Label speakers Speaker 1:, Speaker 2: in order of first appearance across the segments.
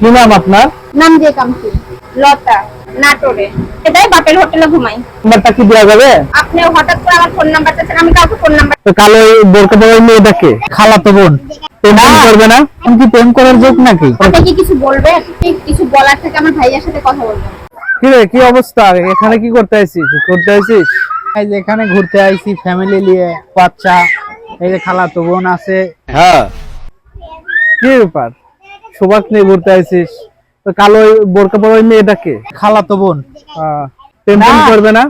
Speaker 1: কি নাম আপনার?
Speaker 2: নাম দিয়ে কামছি লতা নাটোরে। এটাই বাপের হোটেলে ঘুমাই।
Speaker 1: নাম্বারটা কি দেওয়া যাবে?
Speaker 2: আপনি হঠাৎ করে আমার ফোন নাম্বার চাচ্ছেন আমি কাউকে ফোন নাম্বার
Speaker 1: তো কালো এই বোরকা পরা ওই মেয়েটাকে? খালাতো বোন। প্রেম করবে না? তুমি কি প্রেম করার যোগ নাকি?
Speaker 2: আপনি কি কিছু বলবেন? কিছু বলার থেকে আমার ভাইয়ার সাথে কথা বলবেন।
Speaker 1: কি রে কি অবস্থা? এখানে কি করতে আইছিস? করতে আইছিস?
Speaker 3: এই যে এখানে ঘুরতে আইছি ফ্যামিলি নিয়ে বাচ্চা এই যে খালাতো বোন আছে।
Speaker 1: হ্যাঁ। কি ব্যাপার? সুভাষ নিয়ে ঘুরতে আইছিস। কালো বোরকা পরা ওই মেয়েটাকে
Speaker 3: খালাতো বোন।
Speaker 1: আহ, প্রেম টেম
Speaker 3: না।
Speaker 1: করবে না?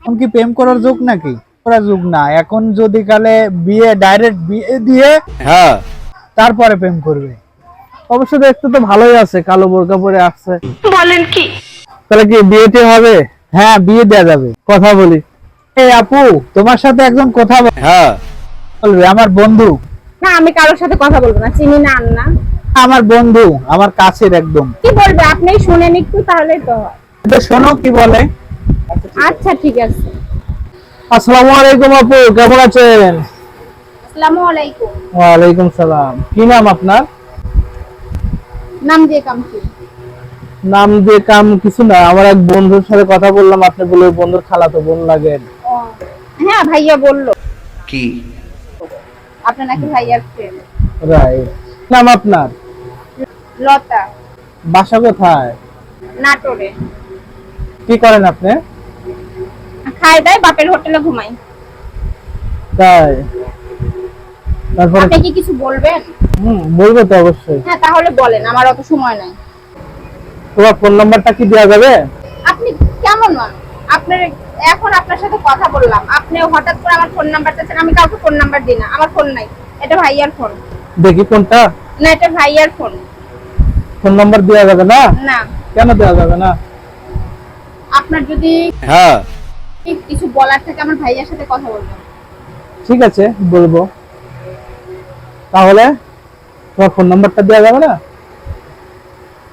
Speaker 3: এখন কি প্রেম করার যোগ নাকি? করার যোগ না। এখন যদি কালে বিয়ে ডাইরেক্ট বিয়ে দিয়ে
Speaker 1: হ্যাঁ।
Speaker 3: তারপরে প্রেম করবে।
Speaker 1: অবশ্য দেখতে তো ভালোই আছে কালো বোরকা পরে আসছে। বলেন কি? তাহলে কি বিয়েতে হবে?
Speaker 3: হ্যাঁ বিয়ে দেওয়া যাবে।
Speaker 1: কথা বলি।
Speaker 3: এই আপু তোমার সাথে একজন কথা
Speaker 1: হ্যাঁ।
Speaker 3: বলবে আমার বন্ধু।
Speaker 2: না আমি কারোর সাথে কথা বলব না চিনি না না
Speaker 3: আমার বন্ধু আমার কাছের একদম।
Speaker 2: কি বলবে? আপনি শুনেন একটু তাহলেই তো
Speaker 3: শোনো কি বলে?
Speaker 2: আচ্ছা ঠিক আছে।
Speaker 1: আসসালামু আলাইকুম আপু কেমন আছেন?
Speaker 2: আসসালামু আলাইকুম।
Speaker 1: ওয়ালাইকুম সালাম। কি নাম আপনার?
Speaker 2: নাম দিয়ে কামছি
Speaker 1: নাম দিয়ে কাম কিছু না আমার এক বন্ধুর সাথে কথা বললাম আপনি বলে ওই বন্ধুর খালাতো বোন লাগেন
Speaker 2: হ্যাঁ ভাইয়া বলল।
Speaker 4: কি?
Speaker 2: আপনার নাকি ভাইয়ার ফ্রেন্ড
Speaker 1: রাইট নাম আপনার?
Speaker 2: লতা।
Speaker 1: বাসা কোথায়?
Speaker 2: নাটোরে।
Speaker 1: কি করেন আপনি?
Speaker 2: খাই দাই বাপের হোটেলে ঘুমাই।
Speaker 1: তাই? তারপরে?
Speaker 2: আপনি কি কিছু বলবেন?
Speaker 1: হুম বলব তো অবশ্যই।
Speaker 2: হ্যাঁ তাহলে বলেন আমার অত সময় নাই।
Speaker 1: তোমার ফোন নাম্বারটা কি দেওয়া যাবে?
Speaker 2: আপনি কেমন মানুষ? আপনার এখন আপনার সাথে কথা বললাম। আপনি হঠাৎ করে আমার ফোন নাম্বার চাচ্ছেন আমি কাউকে ফোন নাম্বার দিই না। আমার ফোন নাই। এটা ভাইয়ার ফোন
Speaker 1: দেখি কোনটা?
Speaker 2: না এটা ভাইয়ার ফোন
Speaker 1: ফোন নাম্বার দেওয়া যাবে না?
Speaker 2: না।
Speaker 1: কেন দেওয়া যাবে না?
Speaker 2: আপনার যদি
Speaker 1: হ্যাঁ।
Speaker 2: কিছু বলার থেকে আমার ভাইয়ার সাথে কথা বলবেন।
Speaker 1: ঠিক আছে বলব। তাহলে তোমার ফোন নাম্বারটা দেওয়া যাবে না?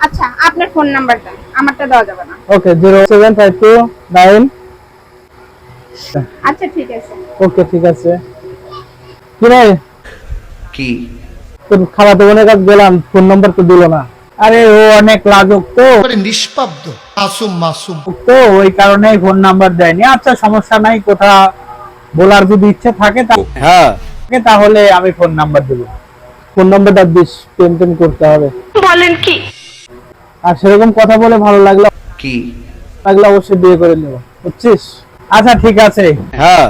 Speaker 2: আচ্ছা আপনার ফোন নাম্বারটা আমারটা দেওয়া যাবে না।
Speaker 1: Okay zero seven five two nine
Speaker 2: আচ্ছা ঠিক আছে।
Speaker 1: ওকে ঠিক আছে। কি রে
Speaker 4: কি?
Speaker 1: তোর খালাতো বোনের কাছে গেলাম ফোন নাম্বার তো দিল না।
Speaker 3: আরে ও অনেক লাজুক তো।
Speaker 5: নিষ্পাব্দ মাসুম মাসুম।
Speaker 3: তো ওই কারণেই ফোন নাম্বার দেয়নি। আচ্ছা সমস্যা নাই কোথা বলার যদি ইচ্ছে থাকে তা-
Speaker 1: হ্যাঁ।
Speaker 3: তাহলে আমি ফোন নাম্বার দেবো।
Speaker 1: ফোন নাম্বারটা দিস টেন টেন করতে হবে। বলেন কি? আর সেরকম কথা বলে ভালো লাগল
Speaker 4: কি?
Speaker 1: লাগলে অবশ্যই বিয়ে করে নেব। বুঝছিস?
Speaker 3: আচ্ছা ঠিক আছে।
Speaker 1: হ্যাঁ।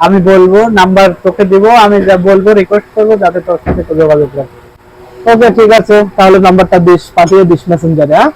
Speaker 3: আমি বলব নাম্বার তোকে দিব আমি যা বলব রিকোয়েস্ট করব যাতে তোর সাথে যোগাযোগ রাখে।
Speaker 1: ওকে ঠিক আছে তাহলে নাম্বারটা দিস পাঠিয়ে দিস মেসেঞ্জারে হ্যাঁ?